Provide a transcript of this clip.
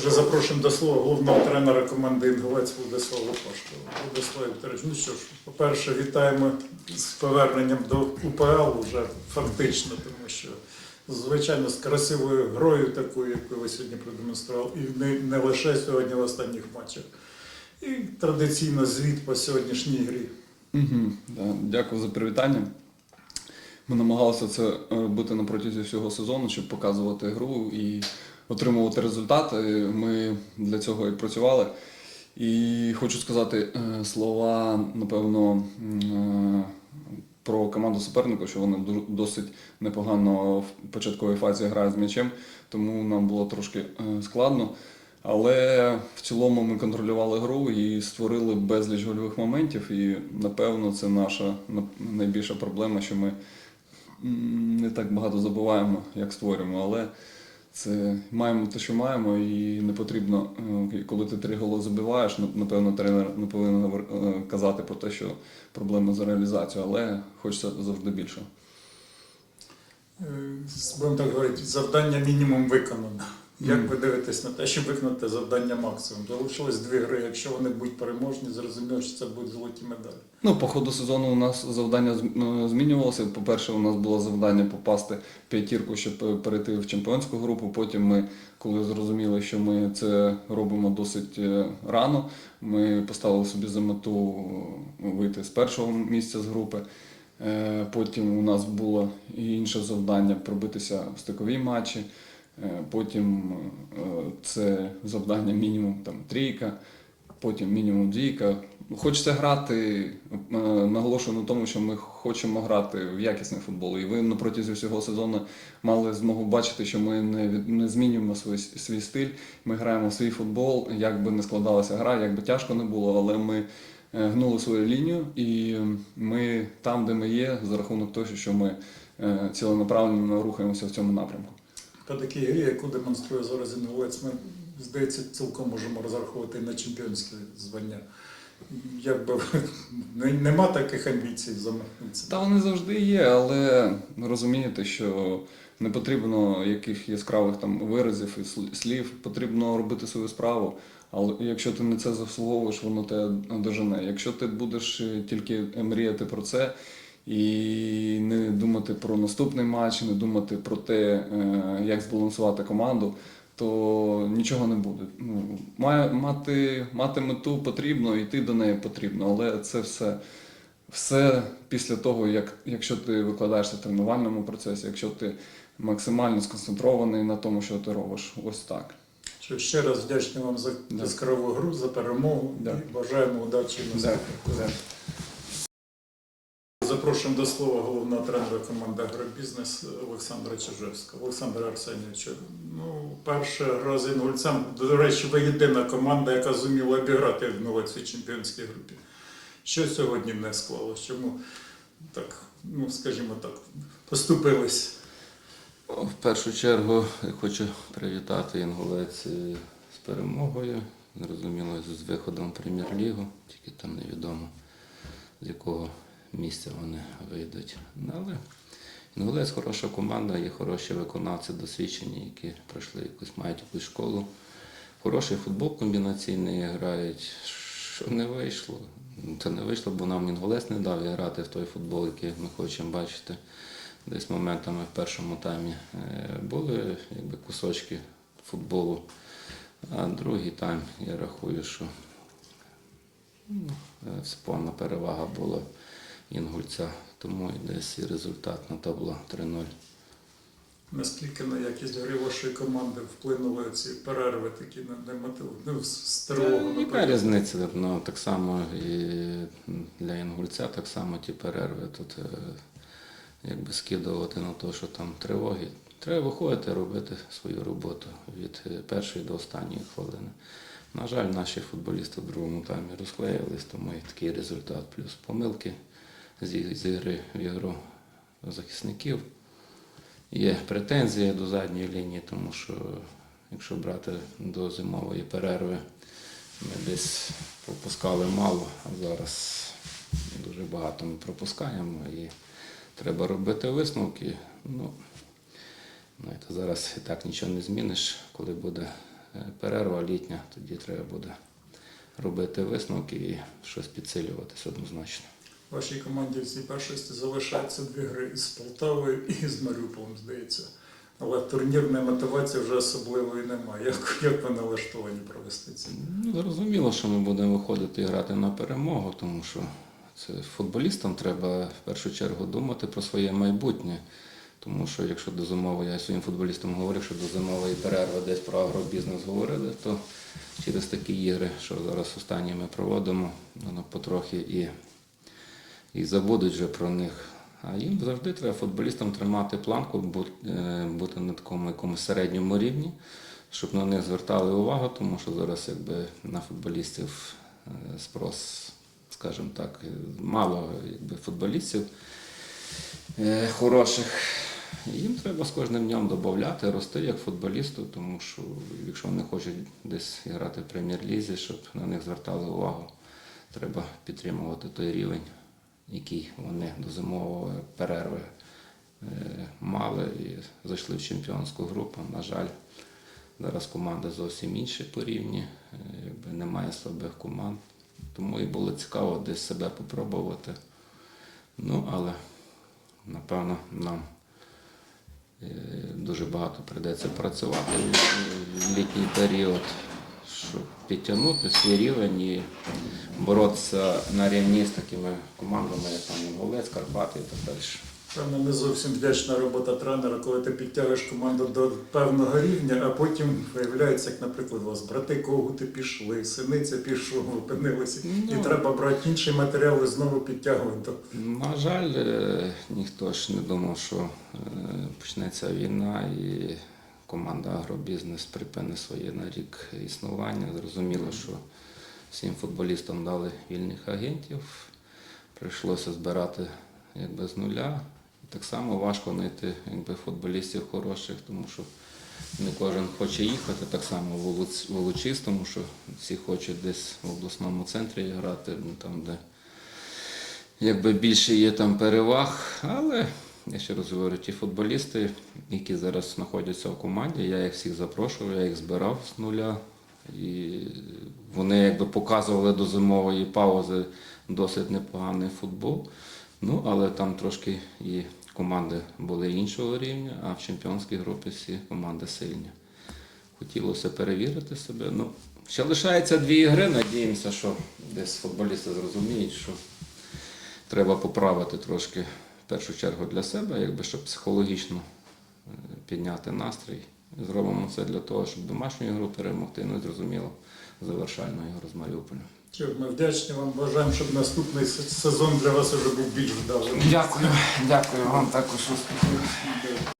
Отже, запрошуємо до слова головного тренера команди Інгулець Владислава Пашкова. Владислав Вікторович, ну що ж, по-перше, вітаємо з поверненням до УПЛ вже фактично, тому що, звичайно, з красивою грою такою, яку ви сьогодні продемонстрували, і не, не лише сьогодні в останніх матчах. І традиційно звіт по сьогоднішній грі. Угу, да, дякую за привітання. Ми намагалися це е, робити на протязі всього сезону, щоб показувати гру і отримувати результати. Ми для цього і працювали. І хочу сказати е, слова, напевно, е, про команду суперника, що вони досить непогано в початковій фазі грають з м'ячем, тому нам було трошки е, складно. Але в цілому ми контролювали гру і створили безліч гольових моментів. І напевно це наша найбільша проблема, що ми не так багато забуваємо, як створюємо. Але це маємо те, що маємо, і не потрібно, е, коли ти три голи забиваєш, напевно, тренер не повинен е, казати про те, що проблема за реалізацію, але хочеться завжди більше. Е, Будемо так говорити, завдання мінімум виконано. Як ви дивитесь на те, щоб виконати завдання максимум? Залишилось дві гри. Якщо вони будуть переможні, зрозуміло, що це будуть золоті медалі. Ну, по ходу сезону у нас завдання е, змінювалося. По-перше, у нас було завдання попасти в п'ятірку, щоб е, перейти в чемпіонську групу. Потім ми, коли зрозуміли, що ми це робимо досить е, рано, ми поставили собі за мету е, вийти з першого місця з групи. Потім у нас було інше завдання пробитися в стикові матчі. Е, Потім е, це завдання мінімум там трійка, потім мінімум двійка. Хочеться грати. е, Наголошую на тому, що ми хочемо грати в якісний футбол. І ви на протязі всього сезону мали змогу бачити, що ми не, не змінюємо свій, свій стиль. Ми граємо свій футбол, як би не складалася гра, як би тяжко не було, але ми гнули свою лінію, і ми там, де ми є, за рахунок того, що ми ціленаправленно рухаємося в цьому напрямку. По такій грі, яку демонструє зараз Інгулець, ми, здається, цілком можемо розраховувати на чемпіонське звання. Якби нема таких амбіцій замахнутися. Та вони завжди є, але розумієте, що не потрібно яких яскравих там виразів і слів, потрібно робити свою справу. Але якщо ти не це заслуговуєш, воно тебе дожене. Якщо ти будеш е, тільки мріяти про це і не думати про наступний матч, не думати про те, е, як збалансувати команду, то нічого не буде. Ну, має, мати, мати мету потрібно, йти до неї потрібно, але це все все після того, як, якщо ти викладаєшся в тренувальному процесі, якщо ти максимально сконцентрований на тому, що ти робиш, ось так. Що ще раз вдячний вам за яскраву гру, за перемогу Да. і бажаємо удачі на Дякую. Запрошуємо до слова головного тренера команди «Агробізнес» Олександра Чижевського. Олександр Арсенійович, ну, перша гра з інгульцем. До речі, ви єдина команда, яка зуміла обіграти Інгулець у чемпіонській групі. Що сьогодні не склалося? Чому так, ну скажімо так, поступились? В першу чергу хочу привітати інгулець з перемогою. Зрозуміло, з виходом в прем'єр-лігу, тільки там невідомо з якого місця вони вийдуть. Ну, Але інгулець хороша команда, є хороші виконавці, досвідчені, які пройшли якусь, мають якусь школу. Хороший футбол комбінаційний грають. Що не вийшло? Це не вийшло, бо нам інгулець не дав грати в той футбол, який ми хочемо бачити десь моментами в першому таймі е, були якби кусочки футболу. А другий тайм я рахую, що ну, е, повна перевага була інгульця. Тому і десь і результат на табло 3-0. Наскільки на якість гри вашої команди вплинули ці перерви такі на немотив... ну, з- з тривогу, Яка різниця? Ну, так само і для інгульця, так само ті перерви. Тут е, якби скидувати на те, що там тривоги. Треба виходити робити свою роботу від е, першої до останньої хвилини. На жаль, наші футболісти в другому таймі розклеїлись, тому і такий результат. Плюс помилки з, в ігру захисників. Є претензії до задньої лінії, тому що якщо брати до зимової перерви, ми десь пропускали мало, а зараз дуже багато ми пропускаємо і треба робити висновки. Ну, знаєте, зараз і так нічого не зміниш, коли буде е, перерва літня, тоді треба буде робити висновки і щось підсилюватися однозначно. Вашій команді в цій першості залишаються дві гри із Полтавою і з Маріуполем, здається. Але турнірної мотивації вже особливої немає. Як, як ви налаштовані провести ці? Ну, зрозуміло, що ми будемо виходити і грати на перемогу, тому що це футболістам треба в першу чергу думати про своє майбутнє. Тому що якщо до зимової, я своїм футболістам говорив, що до зимової перерви десь про агробізнес говорили, то через такі ігри, що зараз останні ми проводимо, воно потрохи і, і забудуть вже про них. А їм завжди треба футболістам тримати планку, е, бути на такому якомусь середньому рівні, щоб на них звертали увагу, тому що зараз якби на футболістів е, спрос, скажімо так, мало якби, футболістів е, хороших. Їм треба з кожним днем додати, рости як футболісту, тому що якщо вони хочуть десь грати в прем'єр-лізі, щоб на них звертали увагу, треба підтримувати той рівень, який вони до зимової перерви е, мали і зайшли в чемпіонську групу. На жаль, зараз команда зовсім інші по рівні, е, якби немає слабих команд. Тому і було цікаво десь себе попробувати. Ну, але напевно нам е, дуже багато прийдеться працювати в літній період, щоб підтягнути свій рівень і боротися на рівні з такими командами, як там Інгулець, Карпати і так далі. Певно, не зовсім вдячна робота тренера, коли ти підтягуєш команду до певного рівня, а потім виявляється, як, наприклад, у вас брати Когути пішли, синиця пішов, опинилися, Ну. і треба брати інший матеріал і знову підтягувати. На жаль, е, ніхто ж не думав, що е, почнеться війна і команда Агробізнес припине своє на рік існування. Зрозуміло, що всім футболістам дали вільних агентів. Прийшлося збирати якби з нуля. Так само важко знайти якби, футболістів хороших, тому що не кожен хоче їхати, так само в Луц- тому що всі хочуть десь в обласному центрі грати, ну, там, де якби більше є там переваг, але я ще раз говорю, ті футболісти, які зараз знаходяться в команді, я їх всіх запрошував, я їх збирав з нуля. І вони якби показували до зимової паузи досить непоганий футбол. Ну, але там трошки і команди були іншого рівня, а в чемпіонській групі всі команди сильні. Хотілося перевірити себе. Ну, ще лишається дві ігри. Надіємося, що десь футболісти зрозуміють, що треба поправити трошки першу чергу для себе, якби щоб психологічно е, підняти настрій. Зробимо це для того, щоб домашню ігру перемогти, ну і зрозуміло, завершальну ігру з Маріуполем. Ми вдячні вам, бажаємо, щоб наступний сезон для вас вже був більш вдалим. Дякую, дякую вам також успіхів.